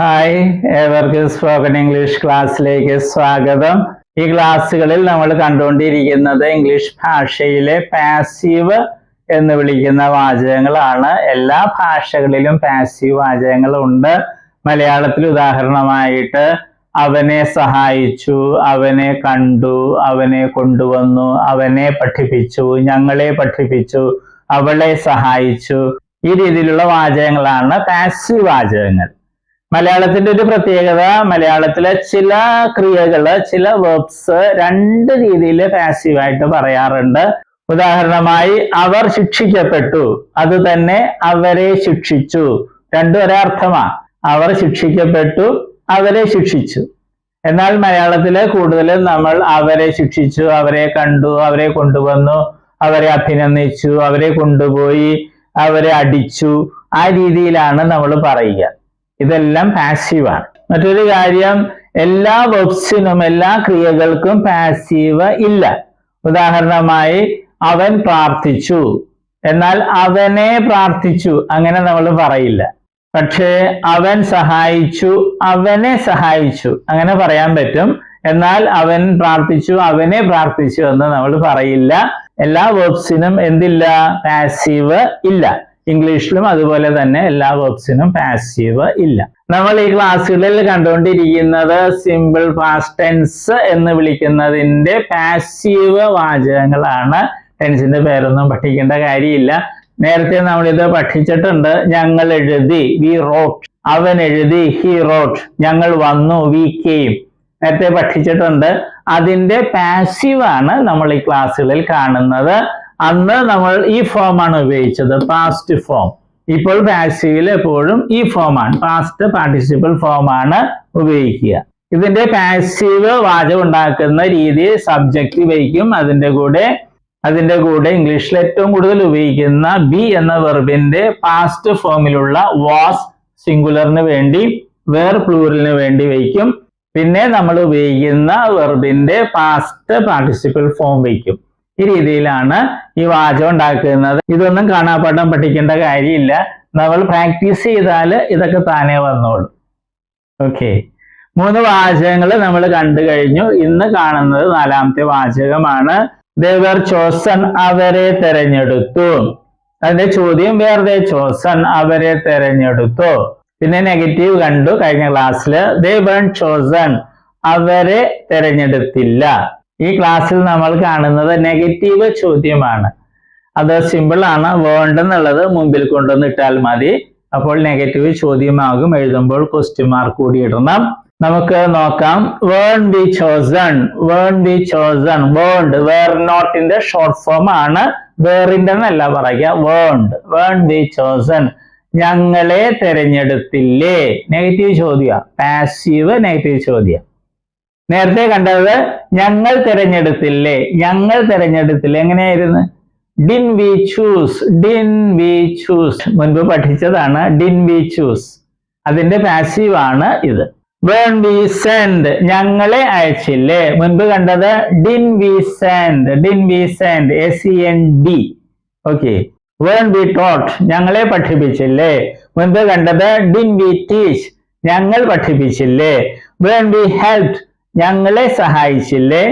Hi ഏവർക്കും spoken English ക്ലാസ്സിലേക്ക് സ്വാഗതം. ഈ ക്ലാസ്സുകളിൽ നമ്മൾ കണ്ടുകൊണ്ടിരിക്കുന്നത് ഇംഗ്ലീഷ് ഭാഷയിലെ പാസീവ് എന്ന് വിളിക്കുന്ന വാചകങ്ങളാണ്. എല്ലാ ഭാഷകളിലും പാസീവ് വാചകങ്ങളുണ്ട് മലയാളത്തിൽ ഉദാഹരണമായിട്ട് അവനെ സഹായിച്ചു അവനെ കണ്ടു അവനെ കൊണ്ടുവന്നു അവനെ പഠിപ്പിച്ചു ഞങ്ങളെ പഠിപ്പിച്ചു അവളെ സഹായിച്ചു. ഈ രീതിയിലുള്ള വാചകങ്ങളാണ് പാസീവ് വാചകങ്ങൾ. മലയാളത്തിന്റെ ഒരു പ്രത്യേകത മലയാളത്തിലെ ചില ക്രിയകൾ ചില വേർബ്സ് രണ്ട് രീതിയിൽ പാസീവായിട്ട് പറയാറുണ്ട്. ഉദാഹരണമായി അവർ ശിക്ഷിക്കപ്പെട്ടു. അത് തന്നെ അവരെ ശിക്ഷിച്ചു. രണ്ടും ഒരർത്ഥമാ അവർ ശിക്ഷിക്കപ്പെട്ടു അവരെ ശിക്ഷിച്ചു. എന്നാൽ മലയാളത്തിൽ കൂടുതലും നമ്മൾ അവരെ ശിക്ഷിച്ചു അവരെ കണ്ടു അവരെ കൊണ്ടുവന്നു അവരെ അഭിനന്ദിച്ചു അവരെ കൊണ്ടുപോയി അവരെ അടിച്ചു ആ രീതിയിലാണ് നമ്മൾ പറയുക. ഇതെല്ലാം പാസീവാണ് മറ്റൊരു കാര്യം എല്ലാ വെബ്സിനും എല്ലാ ക്രിയകൾക്കും പാസീവ് ഇല്ല. ഉദാഹരണമായി അവൻ പ്രാർത്ഥിച്ചു. എന്നാൽ അവനെ പ്രാർത്ഥിച്ചു. അങ്ങനെ നമ്മൾ പറയില്ല. പക്ഷേ അവൻ സഹായിച്ചു അവനെ സഹായിച്ചു. അങ്ങനെ പറയാൻ പറ്റും. എന്നാൽ അവൻ പ്രാർത്ഥിച്ചു അവനെ പ്രാർത്ഥിച്ചു എന്ന് നമ്മൾ പറയില്ല. എല്ലാ വേർബ്സിനും എന്തില്ല? പാസീവ് ഇല്ല. ഇംഗ്ലീഷിലും അതുപോലെ തന്നെ എല്ലാ വേർബ്സിനും പാസീവ് ഇല്ല. നമ്മൾ ഈ ക്ലാസ്സുകളിൽ കണ്ടുകൊണ്ടിരിക്കുന്നത് സിമ്പിൾ പാസ്റ്റ് ടെൻസ് എന്ന് വിളിക്കുന്നതിന്റെ പാസീവ് വാചകങ്ങളാണ്. ടെൻസിന്റെ പേരൊന്നും പഠിക്കേണ്ട കാര്യമില്ല. നേരത്തെ നമ്മൾ ഇത് പഠിച്ചിട്ടുണ്ട്. ഞങ്ങൾ എഴുതി വി റോട്ട് അവൻ എഴുതി ഹി റോട്ട് ഞങ്ങൾ വന്നു വി കെയും നേരത്തെ പഠിച്ചിട്ടുണ്ട്. അതിന്റെ പാസീവ് ആണ് നമ്മൾ ഈ ക്ലാസ്സുകളിൽ കാണുന്നത്. അന്ന് നമ്മൾ ഈ ഫോമാണ് ഉപയോഗിച്ചത് പാസ്റ്റ് ഫോം ഇപ്പോൾ പാസീവിൽ എപ്പോഴും ഈ ഫോമാണ് പാസ്റ്റ് പാർട്ടിസിപ്പിൾ ഫോമാണ് ഉപയോഗിക്കുക. ഇതിന്റെ പാസീവ് വാചകം ഉണ്ടാക്കുന്ന രീതി സബ്ജക്റ്റ് വഹിക്കും അതിന്റെ കൂടെ അതിന്റെ കൂടെ ഇംഗ്ലീഷിൽ ഏറ്റവും കൂടുതൽ ഉപയോഗിക്കുന്ന ബി എന്ന വെർബിന്റെ പാസ്റ്റ് ഫോമിലുള്ള വാസ് സിംഗുലറിന് വേണ്ടി വേർ പ്ലൂറലിന് വേണ്ടി വയ്ക്കും. പിന്നെ നമ്മൾ ഉപയോഗിക്കുന്ന വെർബിന്റെ പാസ്റ്റ് പാർട്ടിസിപ്പിൾ ഫോം വയ്ക്കും. ഈ രീതിയിലാണ് ഈ വാചകം ഉണ്ടാക്കുന്നത്. ഇതൊന്നും കാണാപ്പാഠം പഠിക്കേണ്ട കാര്യമില്ല. നമ്മൾ പ്രാക്ടീസ് ചെയ്താൽ ഇതൊക്കെ താനേ വന്നോളും. ഓക്കെ. മൂന്ന് വാചകങ്ങൾ നമ്മൾ കണ്ടു കഴിഞ്ഞു. ഇന്ന് കാണുന്നത് നാലാമത്തെ വാചകമാണ്. ദേവർ ചോസൺ അവരെ തെരഞ്ഞെടുത്തു. അതിന്റെ ചോദ്യം വേറെ ചോസൺ അവരെ തെരഞ്ഞെടുത്തു? പിന്നെ നെഗറ്റീവ് കണ്ടു കഴിഞ്ഞ ക്ലാസ്സിൽ ദേവൺ ചോസൺ അവരെ തെരഞ്ഞെടുത്തില്ല. ഈ ക്ലാസ്സിൽ നമ്മൾ കാണുന്നത് നെഗറ്റീവ് ചോദ്യമാണ്. അത് സിമ്പിൾ ആണ് വേണ്ടെന്നുള്ളത് മുമ്പിൽ കൊണ്ടുവന്ന് ഇട്ടാൽ മതി. അപ്പോൾ നെഗറ്റീവ് ചോദ്യമാകും എഴുതുമ്പോൾ ക്വസ്റ്റ്യൻ മാർക്ക് കൂടി ഇടണം. നമുക്ക് നോക്കാം. വേൺ B chosen വേൺ B chosen വേണ്ട് where നോട്ടിന്റെ short form ആണ്. വേറിന്റെ എന്നല്ല പറയുക. വേണ്ട് വേൺ ബി ചോസൺ ഞങ്ങളെ തെരഞ്ഞെടുത്തില്ലേ? നെഗറ്റീവ് ചോദ്യ. പാസീവ് നെഗറ്റീവ് ചോദ്യം. നേരത്തെ കണ്ടത് ഞങ്ങൾ തിരഞ്ഞെടുത്തില്ലേ? ഞങ്ങൾ തിരഞ്ഞെടുത്തില്ലേ? എങ്ങനെയായിരുന്നു? Didn't V choose didn't V choose മുൻപ് പഠിച്ചതാണ് ഡിൻ വി ചൂസ് അതിന്റെ പാസീവ് ആണ് ഇത്. വേൺ വി സെൻഡ് ഞങ്ങളെ അയച്ചില്ലേ? മുൻപ് കണ്ടത് didn't V send didn't V send A C N D okay വേൺ we taught ഞങ്ങളെ പഠിപ്പിച്ചില്ലേ? മുൻപ് കണ്ടത് ഡിൻ വി ടീച്ച് ഞങ്ങൾ പഠിപ്പിച്ചില്ലേ? വേൺ വി ഹെൽപ് ഞങ്ങളെ സഹായിച്ചില്ലേ?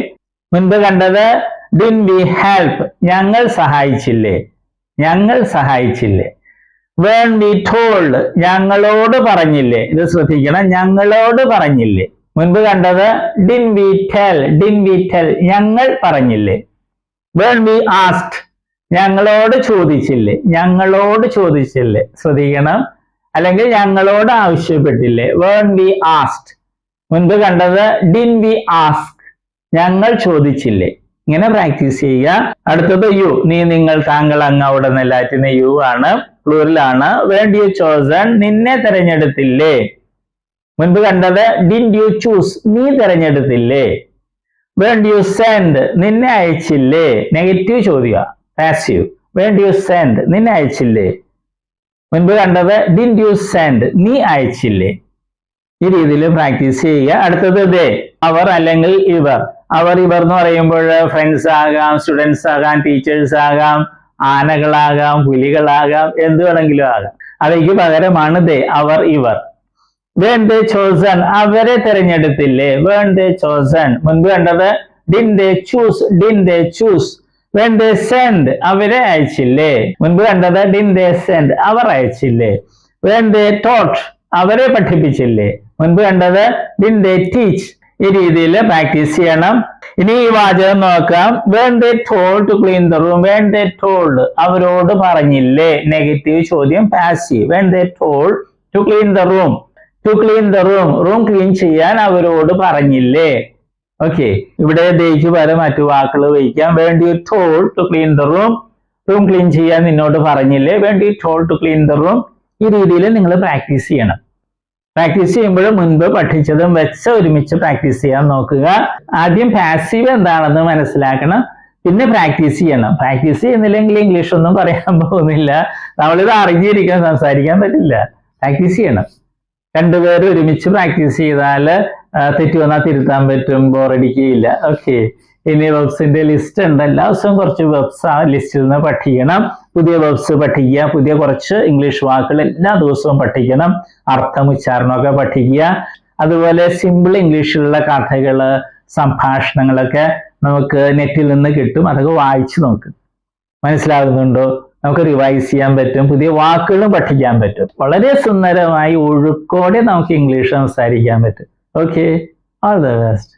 മുൻപ് കണ്ടത് ഡിൻ വി ഹെൽപ്പ് ഞങ്ങൾ സഹായിച്ചില്ലേ? ഞങ്ങൾ സഹായിച്ചില്ലേ? വേൺ വി ടോൾഡ് ഞങ്ങളോട് പറഞ്ഞില്ലേ? ഇത് ശ്രദ്ധിക്കണം ഞങ്ങളോട് പറഞ്ഞില്ലേ? മുൻപ് കണ്ടത് didn't we tell didn't we tell ഞങ്ങൾ പറഞ്ഞില്ലേ? വേൺ വി ആസ്റ്റ് ഞങ്ങളോട് ചോദിച്ചില്ലേ? ഞങ്ങളോട് ചോദിച്ചില്ലേ? ശ്രദ്ധിക്കണം. അല്ലെങ്കിൽ ഞങ്ങളോട് ആവശ്യപ്പെട്ടില്ലേ? വേൺ വി ആസ്റ്റ് മുൻപ് കണ്ടത് ഡിൻ വി ആസ്ക് ഞങ്ങൾ ചോദിച്ചില്ലേ. ഇങ്ങനെ പ്രാക്ടീസ് ചെയ്യുക. അടുത്തത് യു നീ നിങ്ങൾ താങ്കൾ അങ്ങ് അവിടെ നില്ലാറ്റിന് യു ആണ് പ്ലൂറിലാണ് വേണ്ട യു ചോസൺ നിന്നെ തെരഞ്ഞെടുത്തില്ലേ. മുൻപ് കണ്ടത് ഡിൻ യു ചൂസ് നീ തെരഞ്ഞെടുത്തില്ലേ. വേണ്ട യു സെൻഡ് നിന്നെ അയച്ചില്ലേ. നെഗറ്റീവ് ചോദ്യ പാസീവ് വേണ്ട യു സെൻഡ് നിന്നെ അയച്ചില്ലേ. മുൻപ് കണ്ടത് ഡിൻ യു സെൻഡ് നീ അയച്ചില്ലേ. ഈ രീതിയിൽ പ്രാക്ടീസ് ചെയ്യുക. അടുത്തത് ദേ അവർ അല്ലെങ്കിൽ ഇവർ. അവർ ഇവർ എന്ന് പറയുമ്പോൾ ഫ്രണ്ട്സ് ആകാം സ്റ്റുഡൻസ് ആകാം ടീച്ചേഴ്സ് ആകാം ആനകളാകാം പുലികളാകാം എന്ത് വേണമെങ്കിലും ആകാം. അവയ്ക്ക് പകരമാണ് ദേ അവർ ഇവർ. വേണ്ട ചോസൺ അവരെ തിരഞ്ഞെടുത്തില്ലേ? Weren't chosen. മുൻപ് കണ്ടത് didn't they choose didn't they choose. Weren't sent അവരെ അയച്ചില്ലേ? മുൻപ് കണ്ടത് ഡിൻ ദേ സെൻഡ് അവർ അയച്ചില്ലേ? വേണ്ട ടോട്ട് അവരെ പഠിപ്പിച്ചില്ലേ? മുൻപ് കണ്ടത് ഡിൻ ദേ ടീച്ച് ഈ രീതിയിൽ പ്രാക്ടീസ് ചെയ്യണം. ഇനി ഈ വാചകം നോക്കാം. വേൺ ദേ told to clean the room വേൺ they told അവരോട് പറഞ്ഞില്ലേ? നെഗറ്റീവ് ചോദ്യം passive വേൺ they told to clean the room to clean the room room clean ചെയ്യാൻ അവരോട് പറഞ്ഞില്ലേ? ഓക്കെ ഇവിടെ ദേക്ക് പകരം മറ്റു വാക്കുകൾ ഉപയോഗിക്കാം. Weren't you told to clean the room room clean ചെയ്യാൻ നിന്നോട് പറഞ്ഞില്ലേ? Weren't you told to clean the room ഈ രീതിയിൽ നിങ്ങൾ പ്രാക്ടീസ് ചെയ്യണം. പ്രാക്ടീസ് ചെയ്യുമ്പോഴും മുൻപ് പഠിച്ചതും വെച്ച് ഒരുമിച്ച് പ്രാക്ടീസ് ചെയ്യാൻ നോക്കുക. ആദ്യം പാസീവ് എന്താണെന്ന് മനസ്സിലാക്കണം. പിന്നെ പ്രാക്ടീസ് ചെയ്യണം. പ്രാക്ടീസ് ചെയ്യുന്നില്ലെങ്കിൽ ഇംഗ്ലീഷ് ഒന്നും പറയാൻ പോകുന്നില്ല. നമ്മളിത് അറിഞ്ഞിരിക്കാൻ സംസാരിക്കാൻ പറ്റില്ല. പ്രാക്ടീസ് ചെയ്യണം. രണ്ടുപേരും ഒരുമിച്ച് പ്രാക്ടീസ് ചെയ്താൽ തെറ്റുവന്നാൽ തിരുത്താൻ പറ്റും ബോറടിക്കുകയില്ല ഓക്കെ ഇനി വെബ്സിന്റെ ലിസ്റ്റ് ഉണ്ട്. എല്ലാ ദിവസവും കുറച്ച് വെബ്സ് ആ ലിസ്റ്റിൽ നിന്ന് പഠിക്കണം. പുതിയ വെബ്സ് പഠിക്കുക. പുതിയ കുറച്ച് ഇംഗ്ലീഷ് വാക്കുകൾ എല്ലാ ദിവസവും പഠിക്കണം. അർത്ഥം ഉച്ചാരണമൊക്കെ പഠിക്കുക. അതുപോലെ സിമ്പിൾ ഇംഗ്ലീഷിലുള്ള കഥകൾ സംഭാഷണങ്ങളൊക്കെ നമുക്ക് നെറ്റിൽ നിന്ന് കിട്ടും. അതൊക്കെ വായിച്ചു നോക്ക്. മനസ്സിലാകുന്നുണ്ടോ? നമുക്ക് റിവൈസ് ചെയ്യാൻ പറ്റും. പുതിയ വാക്കുകളും പഠിക്കാൻ പറ്റും. വളരെ സുന്ദരമായി ഒഴുക്കോടെ നമുക്ക് ഇംഗ്ലീഷ് സംസാരിക്കാൻ പറ്റും. ഓക്കെ ഓൾ ദ ബെസ്റ്റ്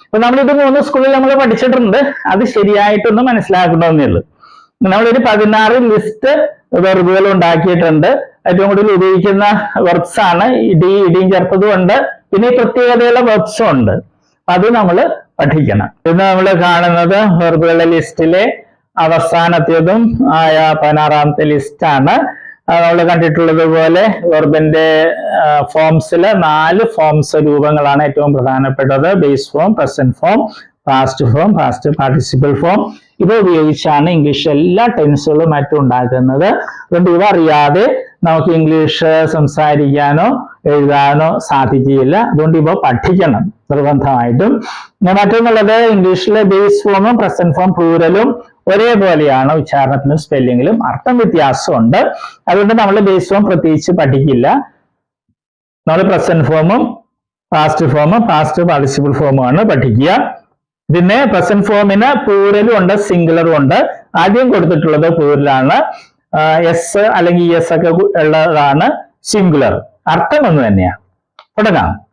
അപ്പൊ നമ്മൾ ഇത് മൂന്ന് സ്കൂളിൽ നമ്മൾ പഠിച്ചിട്ടുണ്ട്. അത് ശരിയായിട്ടൊന്നും മനസ്സിലാക്കണമെന്നേ ഉള്ളൂ. നമ്മളൊരു പതിനാറ് ലിസ്റ്റ് വെർബുകൾ ഉണ്ടാക്കിയിട്ടുണ്ട്. ഏറ്റവും കൂടുതൽ ഉപയോഗിക്കുന്ന വെർബ്സ് ആണ്. ഇടി ഇടിയും ചേർത്തതും ഉണ്ട്. പിന്നെ പ്രത്യേകതയുള്ള വെർബ്സും ഉണ്ട്. അത് നമ്മൾ പഠിക്കണം. ഇന്ന് നമ്മൾ കാണുന്നത് വെർബുകളുടെ ലിസ്റ്റിലെ അവസാനത്തേതും ആയ പതിനാറാമത്തെ ലിസ്റ്റാണ് നമ്മൾ കണ്ടിട്ടുള്ളത് പോലെ വെർബിന്റെ ഫോംസിൽ നാല് ഫോംസ് രൂപങ്ങളാണ് ഏറ്റവും പ്രധാനപ്പെട്ടത്. Base form present form past form past participle form ഇവ ഉപയോഗിച്ചാണ് ഇംഗ്ലീഷ് എല്ലാ ടെൻസുകളും മറ്റും ഉണ്ടാക്കുന്നത് അതുകൊണ്ട് ഇവ അറിയാതെ നമുക്ക് ഇംഗ്ലീഷ് സംസാരിക്കാനോ എഴുതാനോ സാധിക്കുകയില്ല. അതുകൊണ്ട് ഇവ പഠിക്കണം നിർബന്ധമായിട്ടും. മറ്റൊന്നുള്ളത് ഇംഗ്ലീഷിലെ ബേസ് ഫോമും പ്രസന്റ് ഫോം പ്ലൂരലും ഒരേപോലെയാണ് ഉച്ചാരണത്തിലും സ്പെല്ലിങ്ങിലും അർത്ഥം വ്യത്യാസമുണ്ട്. അതുകൊണ്ട് നമ്മൾ ബേസ് ഫോം പ്രത്യേകിച്ച് പഠിക്കില്ല. നമ്മൾ പ്രസന്റ് ഫോമും പാസ്റ്റ് ഫോമും പാസ്റ്റ് പാർട്ടിസിപ്പിൾ ഫോമുമാണ് പഠിക്കുക. പിന്നെ പ്രസന്റ് ഫോമിന് പ്ലൂരലും ഉണ്ട് സിംഗുലറും ഉണ്ട്. ആദ്യം കൊടുത്തിട്ടുള്ളത് പ്ലൂരലാണ് എസ് അല്ലെങ്കിൽ എസ് ഒക്കെ ഉള്ളതാണ് സിംഗുലർ അർത്ഥം ഒന്ന് തന്നെയാണ് തുടങ്ങാം.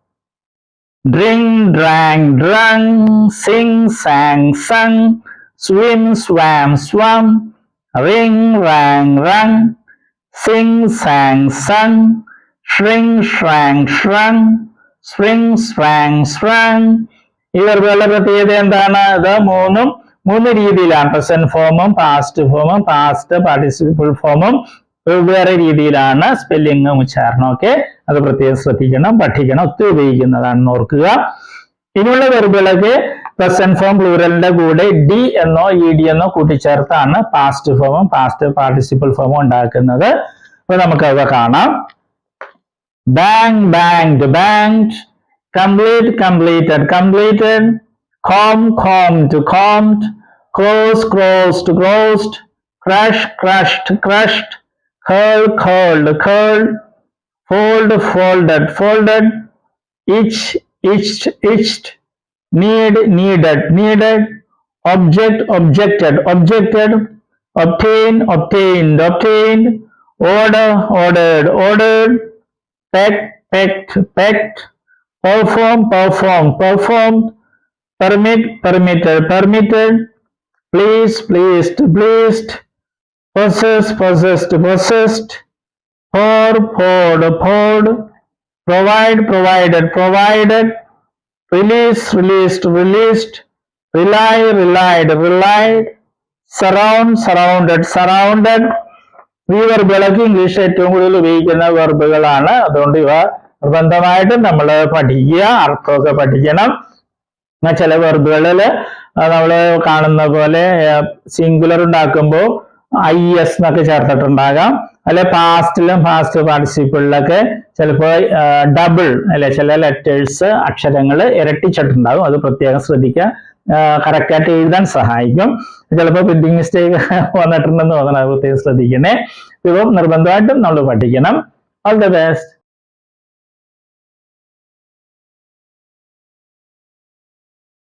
Drink drank drunk sing sang sung swim swam swum ring rang rung sing sang sung shrink shrank shrunk swing swang sprang. ഈ വെറുതെ പ്രത്യേകത എന്താണ്? ഇത് മൂന്നും മൂന്ന് രീതിയിലാണ്. പ്രസന്റ് ഫോമും പാസ്റ്റ് ഫോമും പാസ്റ്റ് പാർട്ടിസിപ്പിൾ ഫോമും വെവ്വേറെ രീതിയിലാണ് സ്പെല്ലിങ്ങും ഉച്ചാരണം ഒക്കെ. അത് പ്രത്യേകം ശ്രദ്ധിക്കണം പഠിക്കണം ഒത്തിരി ഉപയോഗിക്കുന്നതാണെന്ന് ഓർക്കുക. ഇനിയുള്ള വെറുബുകളൊക്കെ പ്രസന്റ് ഫോം പ്ലൂറലിന്റെ കൂടെ ഡി എന്നോ ഇ ഡി എന്നോ കൂട്ടിച്ചേർത്താണ് പാസ്റ്റ് ഫോമും പാസ്റ്റ് പാർട്ടിസിപ്പിൾ ഫോമും ഉണ്ടാക്കുന്നത്. അപ്പൊ നമുക്ക് അവ കാണാം. Bank banked banked complete completed completed comb combed combed close closed closed crush crushed crushed curl curled curled fold folded folded itch itched itched need needed needed object objected objected obtain obtained obtained order ordered ordered pecked pecked pecked perform performed performed permit permitted permitted please pleased pleased possess possessed possessed for poured poured provide provided provided release released released rely relied relied surround surrounded surrounded ഈ വെർബുകളൊക്കെ English ഏറ്റവും കൂടുതൽ ഉപയോഗിക്കുന്ന വെർബുകളാണ് അതുകൊണ്ട് ഇവ നിർബന്ധമായിട്ടും നമ്മൾ പഠിക്കുക അർത്ഥമൊക്കെ പഠിക്കണം എന്നാൽ ചില വെർബുകളിൽ നമ്മൾ കാണുന്ന പോലെ സിംഗുലർ ഉണ്ടാക്കുമ്പോൾ ഐ എസ് എന്നൊക്കെ ചേർത്തിട്ടുണ്ടാകാം. അല്ലെ പാസ്റ്റിലും പാസ്റ്റ് പാർട്ടിസിപ്പിളിലൊക്കെ ചിലപ്പോൾ ഡബിൾ അല്ലെ ചില ലെറ്റേഴ്സ് അക്ഷരങ്ങൾ ഇരട്ടിച്ചിട്ടുണ്ടാകും. അത് പ്രത്യേകം ശ്രദ്ധിക്കുക. കറക്റ്റായിട്ട് എഴുതാൻ സഹായിക്കും. ചിലപ്പോൾ പ്രിന്റിംഗ് മിസ്റ്റേക്ക് വന്നിട്ടുണ്ടെന്ന് അത് പ്രത്യേകം ശ്രദ്ധിക്കണേ. ഇപ്പം നിർബന്ധമായിട്ടും നമ്മൾ പഠിക്കണം. All the best